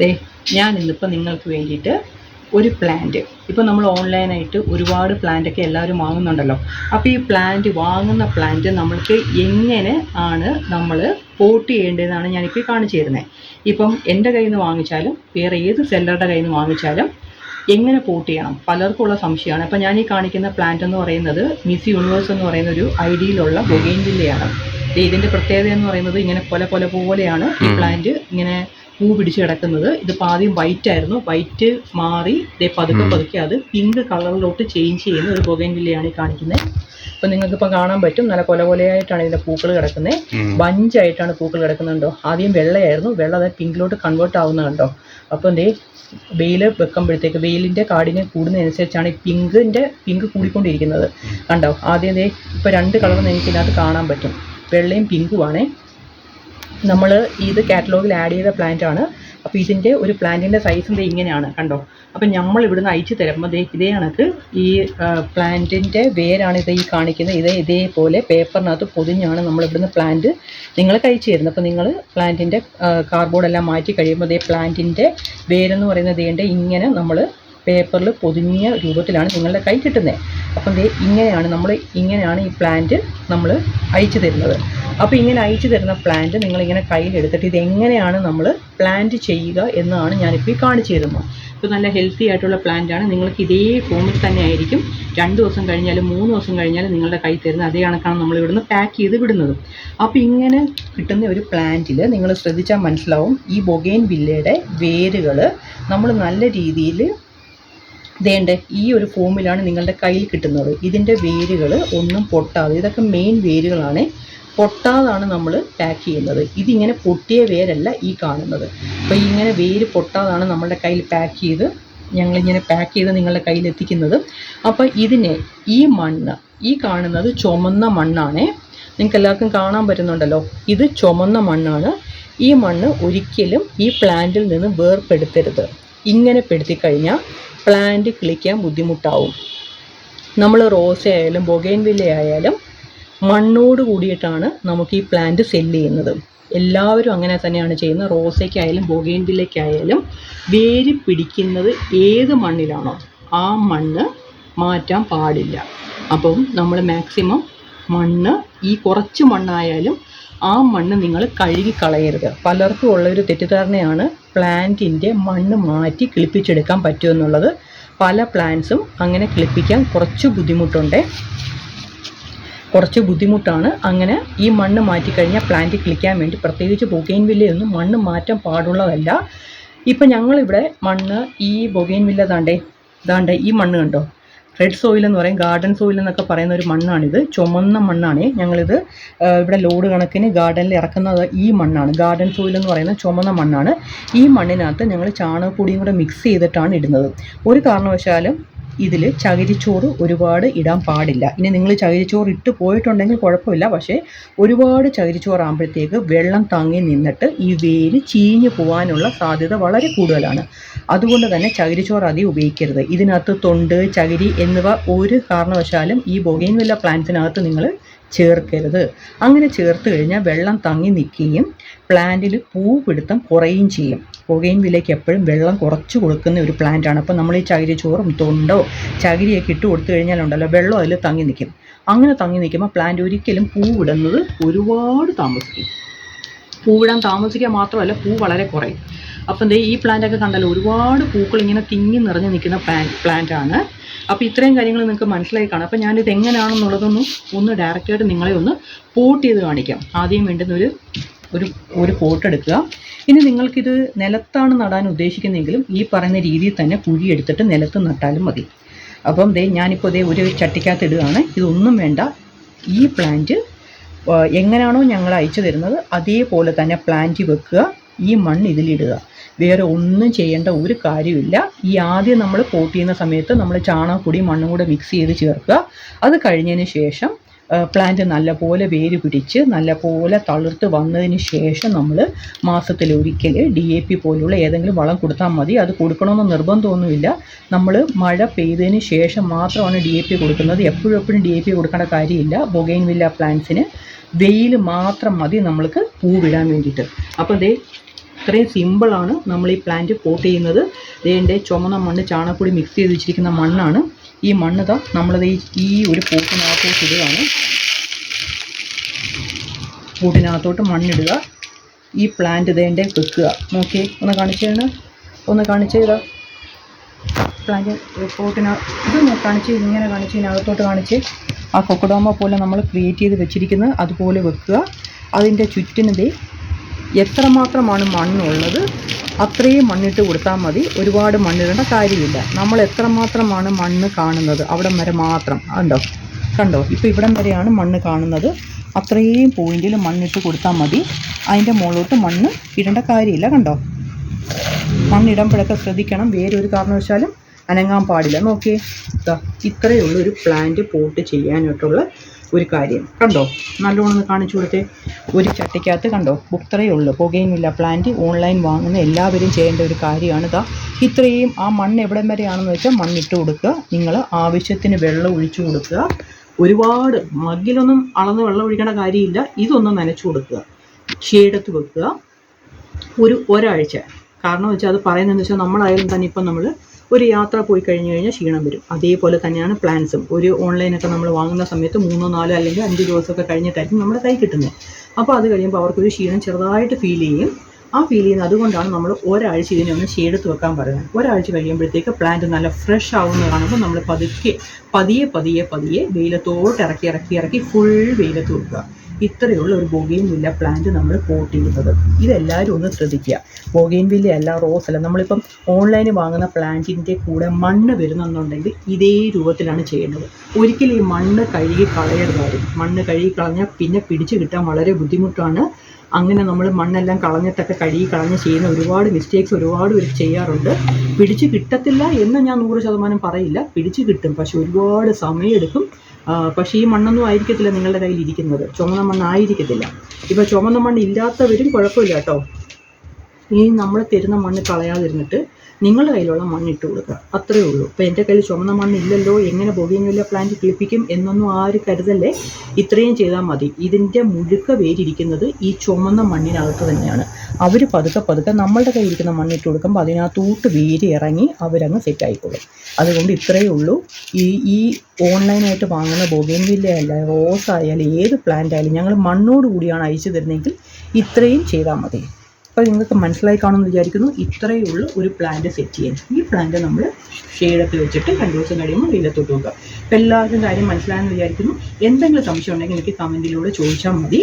ദേ ഞാൻ ഇന്നിപ്പോൾ നിങ്ങൾക്ക് വേണ്ടിയിട്ട് ഒരു പ്ലാന്റ് ഇപ്പോൾ നമ്മൾ ഓൺലൈനായിട്ട് ഒരുപാട് പ്ലാന്റൊക്കെ എല്ലാവരും വാങ്ങുന്നുണ്ടല്ലോ. അപ്പോൾ ഈ പ്ലാന്റ് വാങ്ങുന്ന പ്ലാന്റ് നമ്മൾക്ക് എങ്ങനെ ആണ് നമ്മൾ പോട്ട് ചെയ്യേണ്ടതെന്നാണ് ഞാനിപ്പോൾ കാണിച്ചു തരുന്നത് ഇപ്പം എന്റെ കയ്യിൽ നിന്ന് വാങ്ങിച്ചാലും വേറെ ഏത് സെല്ലറുടെ കയ്യിൽ നിന്ന് വാങ്ങിച്ചാലും എങ്ങനെ പോട്ട് ചെയ്യണം? പലർക്കുള്ള സംശയമാണ്. അപ്പം ഞാൻ ഈ കാണിക്കുന്ന പ്ലാന്റ് എന്ന് പറയുന്നത് മിസ് യൂണിവേഴ്സ് എന്ന് പറയുന്ന ഒരു ഐഡിയയിലുള്ള ബൊഗൈൻ വില്ലയാണ് ഇതിന്റെ പ്രത്യേകത എന്ന് പറയുന്നത് ഇങ്ങനെ കൊല കൊല പോലെയാണ് ഈ പ്ലാന്റ് ഇങ്ങനെ പൂ പിടിച്ച് കിടക്കുന്നത്. ഇതിപ്പോൾ ആദ്യം വൈറ്റ് ആയിരുന്നു. വൈറ്റ് മാറി ഇതേ പതുക്കെ പതുക്കെ അത് പിങ്ക് കളറിലോട്ട് ചേഞ്ച് ചെയ്യുന്ന ഒരു ബൊഗൈൻ വില്ലയാണ് ഈ കാണിക്കുന്നത് അപ്പം നിങ്ങൾക്ക് ഇപ്പം കാണാൻ പറ്റും. നല്ല കൊല കൊലയായിട്ടാണ് ഇതിന്റെ പൂക്കൾ കിടക്കുന്നത് ബഞ്ചായിട്ടാണ് പൂക്കൾ കിടക്കുന്നുണ്ടോ? ആദ്യം വെള്ളയായിരുന്നു. വെള്ള അതായത് പിങ്കിലോട്ട് കൺവേർട്ട് ആവുന്നുണ്ടോ കണ്ടോ? അപ്പം ദേ വെയിൽ വെക്കുമ്പോഴത്തേക്ക് വെയിലിന്റെ കാടിന് കൂടുന്നതനുസരിച്ചാണ് ഈ പിങ്കിന്റെ പിങ്ക് കൂടിക്കൊണ്ടിരിക്കുന്നത്. കണ്ടോ? ആദ്യം ദേ ഇപ്പോൾ രണ്ട് കളർ എനിക്കിതിനകത്ത് കാണാൻ പറ്റും. വെള്ളയും പിങ്കുമാണേ നമ്മൾ ഇത് കാറ്റലോഗിൽ ആഡ് ചെയ്ത പ്ലാന്റ് ആണ്. അപ്പോൾ ഇതിന്റെ ഒരു പ്ലാന്റിന്റെ സൈസ് ദേ ഇങ്ങനെയാണ് കണ്ടോ? അപ്പം നമ്മൾ ഇവിടുന്ന് അയച്ചു തരുമ്പോൾ ഇതേ കണക്ക് ഈ പ്ലാന്റിന്റെ വേരാണ് ഇത് ഈ കാണിക്കുന്നത്. ഇതേ ഇതേപോലെ പേപ്പറിനകത്ത് പൊതിഞ്ഞാണ് നമ്മൾ ഇവിടുന്ന് പ്ലാന്റ് നിങ്ങൾക്ക് അയച്ചു തരുന്നത്. അപ്പോൾ നിങ്ങൾ പ്ലാന്റിന്റെ കാർബോർഡെല്ലാം മാറ്റി കഴിയുമ്പോൾ ഇതേ പ്ലാന്റിന്റെ വേരെന്ന് പറയുന്നത് ഇങ്ങനെ നമ്മൾ പേപ്പറിൽ പൊതിഞ്ഞ രൂപത്തിലാണ് നിങ്ങളുടെ കൈ കിട്ടുന്നത്. അപ്പം ദേ ഇങ്ങനെയാണ് നമ്മൾ ഇങ്ങനെയാണ് ഈ പ്ലാന്റ് നമ്മൾ അയച്ചു തരുന്നത്. അപ്പോൾ ഇങ്ങനെ അയച്ചു തരുന്ന പ്ലാന്റ് നിങ്ങളിങ്ങനെ കയ്യിലെടുത്തിട്ട് ഇത് എങ്ങനെയാണ് നമ്മൾ പ്ലാന്റ് ചെയ്യുക എന്നാണ് ഞാനിപ്പോൾ ഈ കാണിച്ചു തരുന്നത്. ഇപ്പോൾ നല്ല ഹെൽത്തി ആയിട്ടുള്ള പ്ലാന്റ് ആണ്. നിങ്ങൾക്ക് ഇതേ ഫോമിൽ തന്നെ ആയിരിക്കും. രണ്ട് ദിവസം കഴിഞ്ഞാലും മൂന്ന് ദിവസം കഴിഞ്ഞാലും നിങ്ങളുടെ കൈ തരുന്ന അതേ കണക്കാണ് നമ്മൾ ഇവിടുന്ന് പാക്ക് ചെയ്ത് വിടുന്നത്. അപ്പോൾ ഇങ്ങനെ കിട്ടുന്ന ഒരു പ്ലാന്റിൽ നിങ്ങൾ ശ്രദ്ധിച്ചാൽ മനസ്സിലാവും. ഈ ബൊഗൈൻ വില്ലയുടെ വേരുകൾ നമ്മൾ നല്ല രീതിയിൽ ദേണ്ടേ ഈ ഒരു ഫോമിലാണ് നിങ്ങളുടെ കയ്യിൽ കിട്ടുന്നത്. ഇതിന്റെ വേരുകൾ ഒന്നും പൊട്ടാതെ ഇതൊക്കെ മെയിൻ വേരുകളാണ്. പൊട്ടാതാണ് നമ്മൾ പാക്ക് ചെയ്യുന്നത്. ഇതിങ്ങനെ പൊട്ടിയ വേരല്ല ഈ കാണുന്നത്. അപ്പോൾ ഇങ്ങനെ വേര് പൊട്ടാതാണ് നമ്മളുടെ കയ്യിൽ പാക്ക് ചെയ്ത് ഞങ്ങളിങ്ങനെ പാക്ക് ചെയ്ത് നിങ്ങളുടെ കയ്യിൽ എത്തിക്കുന്നത്. അപ്പോൾ ഇതിനെ ഈ മണ്ണ് ഈ കാണുന്നത് ചുമന്ന മണ്ണാണേ. നിങ്ങൾക്ക് എല്ലാവർക്കും കാണാൻ പറ്റുന്നുണ്ടല്ലോ? ഇത് ചുമന്ന മണ്ണാണ്. ഈ മണ്ണ് ഒരിക്കലും ഈ പ്ലാന്റിൽ നിന്ന് വേർപ്പെടുത്തരുത്. ഇങ്ങനെ പെടുത്തിക്കഴിഞ്ഞാൽ പ്ലാന്റ് കിളിക്കാൻ ബുദ്ധിമുട്ടാവും. നമ്മൾ റോസ ആയാലും ബൊഗൈൻവില്ല ആയാലും മണ്ണോട് കൂടിയിട്ടാണ് നമുക്ക് ഈ പ്ലാന്റ് സെല്ല് ചെയ്യുന്നത്. എല്ലാവരും അങ്ങനെ തന്നെയാണ് ചെയ്യുന്നത്. റോസയ്ക്കായാലും ബൊഗൈൻവില്ലയ്ക്കായാലും വേര് പിടിക്കുന്നത് ഏത് മണ്ണിലാണോ ആ മണ്ണ് മാറ്റാൻ പാടില്ല. അപ്പം നമ്മൾ മാക്സിമം മണ്ണ് ഈ കുറച്ച് മണ്ണായാലും ആ മണ്ണ് നിങ്ങൾ കഴുകി കളയരുത് പലർക്കും ഉള്ള ഒരു തെറ്റിദ്ധാരണയാണ് പ്ലാന്റിന്റെ മണ്ണ് മാറ്റി കിളിപ്പിച്ചെടുക്കാൻ പറ്റുമെന്നുള്ളത് പല പ്ലാന്റ്സും അങ്ങനെ കിളിപ്പിക്കാൻ കുറച്ച് ബുദ്ധിമുട്ടുണ്ട്. കുറച്ച് ബുദ്ധിമുട്ടാണ്. അങ്ങനെ ഈ മണ്ണ് മാറ്റിക്കഴിഞ്ഞാൽ പ്ലാന്റ് കിളിക്കാൻ വേണ്ടി പ്രത്യേകിച്ച് ബൊഗൈൻ വില്ലയൊന്നും മണ്ണ് മാറ്റാൻ പാടുള്ളതല്ല. ഇപ്പം ഞങ്ങളിവിടെ മണ്ണ് ഈ ബൊഗൈൻ വില്ല താണ്ടേ ദാണ്ടേ ഈ മണ്ണ് കണ്ടോ? റെഡ് സോയിൽ എന്ന് പറയും ഗാർഡൻ സോയിൽ എന്നൊക്കെ പറയുന്ന ഒരു മണ്ണാണിത്. ചുമന്ന മണ്ണാണ്. ഞങ്ങളിത് ഇവിടെ ലോഡ് കണക്കിന് ഗാർഡനിൽ ഇറക്കുന്നത് ഈ മണ്ണാണ്. ഗാർഡൻ സോയിൽ എന്ന് പറയുന്ന ചുമന്ന മണ്ണാണ്. ഈ മണ്ണിനകത്ത് ഞങ്ങൾ ചാണകപ്പൊടിയും കൂടെ മിക്സ് ചെയ്തിട്ടാണ് ഇടുന്നത്. ഒരു കാരണവശാലും ഇതിൽ ചകിരിച്ചോറ് ഒരുപാട് ഇടാൻ പാടില്ല. ഇനി നിങ്ങൾ ചകിരിച്ചോറ് ഇട്ട് പോയിട്ടുണ്ടെങ്കിൽ കുഴപ്പമില്ല. പക്ഷേ ഒരുപാട് ചകിരിച്ചോറാകുമ്പോഴത്തേക്ക് വെള്ളം തങ്ങി നിന്നിട്ട് ഈ വേര് ചീഞ്ഞു പോകാനുള്ള സാധ്യത വളരെ കൂടുതലാണ്. അതുകൊണ്ട് തന്നെ ചകിരിച്ചോറ് അധികം ഉപയോഗിക്കരുത്. ഇതിനകത്ത് തൊണ്ട് ചകിരി എന്നിവ ഒരു കാരണവശാലും ഈ ബൊഗൈൻവില്ല പ്ലാന്റ്സിനകത്ത് നിങ്ങൾ ചേർക്കരുത്. അങ്ങനെ ചേർത്ത് കഴിഞ്ഞാൽ വെള്ളം തങ്ങി നിൽക്കുകയും പ്ലാന്റിൽ പൂ പിടുത്തം കുറയുകയും ചെയ്യും. പുകയും വിലയ്ക്ക് എപ്പോഴും വെള്ളം കുറച്ച് കൊടുക്കുന്ന ഒരു പ്ലാന്റാണ് അപ്പോൾ നമ്മൾ ഈ ചകിരി ചോറും തൊണ്ടോ ചകിരിയൊക്കെ ഇട്ട് കൊടുത്തു കഴിഞ്ഞാലുണ്ടല്ലോ വെള്ളം അതിൽ തങ്ങി നിൽക്കും. അങ്ങനെ തങ്ങി നിൽക്കുമ്പോൾ പ്ലാന്റ് ഒരിക്കലും പൂ വിടുന്നത് ഒരുപാട് താമസിക്കും. പൂവിടാൻ താമസിക്കുക മാത്രമല്ല പൂ വളരെ കുറയും. അപ്പം ദേ ഈ പ്ലാന്റ് ഒക്കെ കണ്ടല്ലോ ഒരുപാട് പൂക്കൾ ഇങ്ങനെ തിങ്ങി നിറഞ്ഞ് നിൽക്കുന്ന പ്ലാന്റ് ആണ്. അപ്പോൾ ഇത്രയും കാര്യങ്ങൾ നിങ്ങൾക്ക് മനസ്സിലായി കാണാം. അപ്പോൾ ഞാനിത് എങ്ങനെയാണെന്നുള്ളതൊന്നും ഒന്ന് ഡയറക്റ്റായിട്ട് നിങ്ങളെ ഒന്ന് പോട്ട് ചെയ്ത് കാണിക്കാം. ആദ്യം വേണ്ടുന്ന ഒരു ഒരു ഒരു പോട്ട് എടുക്കുക. ഇനി നിങ്ങൾക്കിത് നിലത്താണ് നടാൻ ഉദ്ദേശിക്കുന്നതെങ്കിലും ഈ പറയുന്ന രീതിയിൽ തന്നെ കുഴി എടുത്തിട്ട് നിലത്ത് നട്ടാലും മതി. അപ്പം ദേ ഞാനിപ്പോൾ ദേ ഒരു ചട്ടിക്കകത്ത് ഇടുകയാണ്. ഇതൊന്നും വേണ്ട. ഈ പ്ലാന്റ് എങ്ങനെയാണോ ഞങ്ങൾ അയച്ചു തരുന്നത് അതേപോലെ തന്നെ പ്ലാന്റ് വെക്കുക. ഈ മണ്ണ് ഇതിലിടുക. വേറെ ഒന്നും ചെയ്യേണ്ട ഒരു കാര്യമില്ല. ഈ ആദ്യം നമ്മൾ പോട്ട് ചെയ്യുന്ന സമയത്ത് നമ്മൾ ചാണകപ്പൊടി മണ്ണും കൂടെ മിക്സ് ചെയ്ത് ചേർക്കുക. അത് കഴിഞ്ഞതിന് ശേഷം പ്ലാന്റ് നല്ലപോലെ വേര് പിടിച്ച് നല്ലപോലെ തളിർത്ത് വന്നതിന് ശേഷം നമ്മൾ മാസത്തിൽ ഒരിക്കൽ ഡി എ പി പോലുള്ള ഏതെങ്കിലും വളം കൊടുത്താൽ മതി. അത് കൊടുക്കണമെന്ന് നിർബന്ധമൊന്നുമില്ല. നമ്മൾ മഴ പെയ്തതിന് ശേഷം മാത്രമാണ് ഡി എ പി കൊടുക്കുന്നത്. എപ്പോഴും എപ്പോഴും ഡി എ പി കൊടുക്കേണ്ട കാര്യമില്ല. ബൊഗൈൻ വില്ല പ്ലാന്റ്സിന് വെയിൽ മാത്രം മതി നമ്മൾക്ക് പൂവിടാൻ വേണ്ടിയിട്ട്. അപ്പോൾ ദേ ഇത്രയും സിമ്പിളാണ് നമ്മൾ ഈ പ്ലാന്റ് പോട്ട് ചെയ്യുന്നത്. ഇതിന്റെ ചുമന്ന മണ്ണ് ചാണകപ്പൊടി മിക്സ് ചെയ്ത് വെച്ചിരിക്കുന്ന മണ്ണാണ്. ഈ മണ്ണ് താ നമ്മളത് ഈ ഒരു പോട്ടിനകത്തോട്ട് ഇടുകയാണ്. പൂട്ടിനകത്തോട്ട് മണ്ണിടുക. ഈ പ്ലാന്റ് ഇതേന്റെ വെക്കുക. നോക്കി ഒന്ന് കാണിച്ചു തരണം? ഒന്ന് കാണിച്ചു തരാം. പ്ലാന്റ് പോട്ടിന ഇതൊന്ന് കാണിച്ച് ഇങ്ങനെ കാണിച്ച് ഇതിനകത്തോട്ട് കാണിച്ച്. ആ കൊക്കഡോമ പോലെ നമ്മൾ ക്രിയേറ്റ് ചെയ്ത് വെച്ചിരിക്കുന്നത് അതുപോലെ വെക്കുക. അതിന്റെ ചുറ്റിനതേ എത്രമാത്രമാണ് മണ്ണുള്ളത് അത്രയും മണ്ണിട്ട് കൊടുത്താൽ മതി. ഒരുപാട് മണ്ണിടേണ്ട കാര്യമില്ല. നമ്മൾ എത്രമാത്രമാണ് മണ്ണ് കാണുന്നത്? അവിടം വരെ മാത്രം. കണ്ടോ? കണ്ടോ? ഇപ്പോൾ ഇവിടം വരെയാണ് മണ്ണ് കാണുന്നത്. അത്രയും പോയിന്റിൽ മണ്ണിട്ട് കൊടുത്താൽ മതി. അതിന്റെ മുകളിലോട്ട് മണ്ണ് ഇടേണ്ട കാര്യമില്ല. കണ്ടോ? മണ്ണിടുമ്പോഴൊക്കെ ശ്രദ്ധിക്കണം. വേറൊരു കാരണവശാലും അനങ്ങാൻ പാടില്ല. നോക്കിയേ. ഇത്രയേ ഉള്ളൂ ഒരു പ്ലാന്റ് പോട്ട് ചെയ്യാനായിട്ടുള്ള ഒരു കാര്യം. കണ്ടോ? നല്ലോണം കാണിച്ചു കൊടുത്തേ. ഒരു ചട്ടിക്കകത്ത് കണ്ടോ? ഇത്രയേ ഉള്ളൂ. പുകയുമില്ല പ്ലാന്റ് ഓൺലൈൻ വാങ്ങുന്ന എല്ലാവരും ചെയ്യേണ്ട ഒരു കാര്യമാണ് ഇതാ. ഇത്രയും ആ മണ്ണ് എവിടം വരെയാണെന്ന് വെച്ചാൽ മണ്ണിട്ട് കൊടുക്കുക. നിങ്ങൾ ആവശ്യത്തിന് വെള്ളം ഒഴിച്ചു കൊടുക്കുക. ഒരുപാട് മഗ്ഗിലൊന്നും അളന്ന് വെള്ളം ഒഴിക്കേണ്ട കാര്യമില്ല. ഇതൊന്ന് നനച്ചു കൊടുക്കുക. ഷെയ്ഡത്ത് വെക്കുക. ഒരു ഒരാഴ്ച. കാരണം വെച്ചാൽ അത് പറയുന്നതെന്ന് വെച്ചാൽ നമ്മളായാലും തന്നെ ഇപ്പം നമ്മൾ ഒരു യാത്ര പോയി കഴിഞ്ഞു കഴിഞ്ഞാൽ ക്ഷീണം വരും. അതേപോലെ തന്നെയാണ് പ്ലാൻസും ഒരു ഓൺലൈനൊക്കെ നമ്മൾ വാങ്ങുന്ന സമയത്ത് മൂന്നോ നാലോ അല്ലെങ്കിൽ അഞ്ച് ദിവസമൊക്കെ കഴിഞ്ഞിട്ടായിരിക്കും നമ്മുടെ കൈ കിട്ടുന്നത്. അപ്പോൾ അത് കഴിയുമ്പോൾ അവർക്കൊരു ക്ഷീണം ചെറുതായിട്ട് ഫീൽ ചെയ്യും. ആ ഫീൽ ചെയ്യുന്നത് അതുകൊണ്ടാണ് നമ്മൾ ഒരാഴ്ച ഇതിനെ ഒന്ന് ഷെയ്ഡെടുത്ത് വെക്കാൻ പറയുന്നത്. ഒരാഴ്ച കഴിയുമ്പോഴത്തേക്ക് പ്ലാന്റ് നല്ല ഫ്രഷ് ആവുന്ന കാണുമ്പോൾ നമ്മൾ പതുക്കെ പതിയെ പതിയെ പതിയെ വെയിലത്തോട്ട് ഇറക്കി ഇറക്കി ഇറക്കി ഫുൾ വെയിലത്ത് വെക്കുക. ഇത്രയുള്ള ഒരു ബൊഗെയിൻ വില്ല പ്ലാന്റ് നമ്മൾ പോട്ട് ചെയ്യുന്നത് ഇതെല്ലാവരും ഒന്ന് ശ്രദ്ധിക്കുക. ബൊഗെയിൻ വില്ല അല്ല റോസ് അല്ല. നമ്മളിപ്പം ഓൺലൈനിൽ വാങ്ങുന്ന പ്ലാന്റിന്റെ കൂടെ മണ്ണ് വരുന്നെന്നുണ്ടെങ്കിൽ ഇതേ രൂപത്തിലാണ് ചെയ്യേണ്ടത്. ഒരിക്കലും ഈ മണ്ണ് കഴുകി കളയരുത് മണ്ണ് കഴുകി കളഞ്ഞാൽ പിന്നെ പിടിച്ചു കിട്ടാൻ വളരെ ബുദ്ധിമുട്ടാണ്. അങ്ങനെ നമ്മൾ മണ്ണെല്ലാം കളഞ്ഞിട്ടൊക്കെ കഴുകി കളഞ്ഞ് ചെയ്യുന്ന ഒരുപാട് മിസ്റ്റേക്സ് ഒരുപാട് പേര് ചെയ്യാറുണ്ട്. പിടിച്ചു കിട്ടത്തില്ല എന്ന് ഞാൻ നൂറ് ശതമാനം പറയില്ല. പിടിച്ചു കിട്ടും. പക്ഷെ ഒരുപാട് സമയമെടുക്കും. പക്ഷേ ഈ മണ്ണൊന്നും ആയിരിക്കത്തില്ല നിങ്ങളുടെ കയ്യിൽ ഇരിക്കുന്നത് ചുമന്ന മണ്ണായിരിക്കത്തില്ല ഇപ്പോൾ ചുമന്ന മണ്ണ് ഇല്ലാത്തവരും കുഴപ്പമില്ല കേട്ടോ. ഈ നമ്മൾ തരുന്ന മണ്ണ് കളയാതിരുന്നിട്ട് നിങ്ങളുടെ കയ്യിലുള്ള മണ്ണ് ഇട്ട് കൊടുക്കുക. അത്രയേ ഉള്ളൂ. ഇപ്പോൾ എന്റെ കയ്യിൽ ചുമന്ന മണ്ണില്ലല്ലോ എങ്ങനെ ബൊഗിങ്ങില്ല പ്ലാന്റ് കിളിപ്പിക്കും എന്നൊന്നും ആരും കരുതല്ലേ? ഇത്രയും ചെയ്താൽ മതി. ഇതിന്റെ മുഴുക്ക വേരിയിരിക്കുന്നത് ഈ ചുമന്ന മണ്ണിനകത്ത് തന്നെയാണ്. അവർ പതുക്കെ പതുക്കെ നമ്മളുടെ കയ്യിൽ ഇരിക്കുന്ന മണ്ണിട്ട് കൊടുക്കുമ്പോൾ അതിനകത്തോട്ട് വേരി ഇറങ്ങി അവരങ്ങ് സെറ്റ് ആയിക്കോളും. അതുകൊണ്ട് ഇത്രയേ ഉള്ളൂ. ഈ ഈ ഓൺലൈനായിട്ട് വാങ്ങുന്ന ബൊഗേൻവില്ല അല്ല റോസ് ആയാലും ഏത് പ്ലാന്റ് ആയാലും ഞങ്ങൾ മണ്ണോട് കൂടിയാണ് അയച്ചു തരുന്നതെങ്കിൽ ഇത്രയും ചെയ്താൽ മതി. അപ്പോൾ നിങ്ങൾക്ക് മനസ്സിലായി കാണുമെന്ന് വിചാരിക്കുന്നു. ഇത്രയേ ഉള്ളൂ ഒരു പ്ലാന്റ് സെറ്റ് ചെയ്യാൻ. ഈ പ്ലാന്റ് നമ്മൾ ഷെയ്ഡൊക്കെ വെച്ചിട്ട് രണ്ട് ദിവസം കഴിയുമ്പോൾ വെയിലത്തോട്ട് വെക്കുക. അപ്പോൾ എല്ലാവർക്കും കാര്യം മനസ്സിലായെന്ന് വിചാരിക്കുന്നു. എന്തെങ്കിലും സംശയം ഉണ്ടെങ്കിൽ എനിക്ക് കമന്റിലൂടെ ചോദിച്ചാൽ മതി.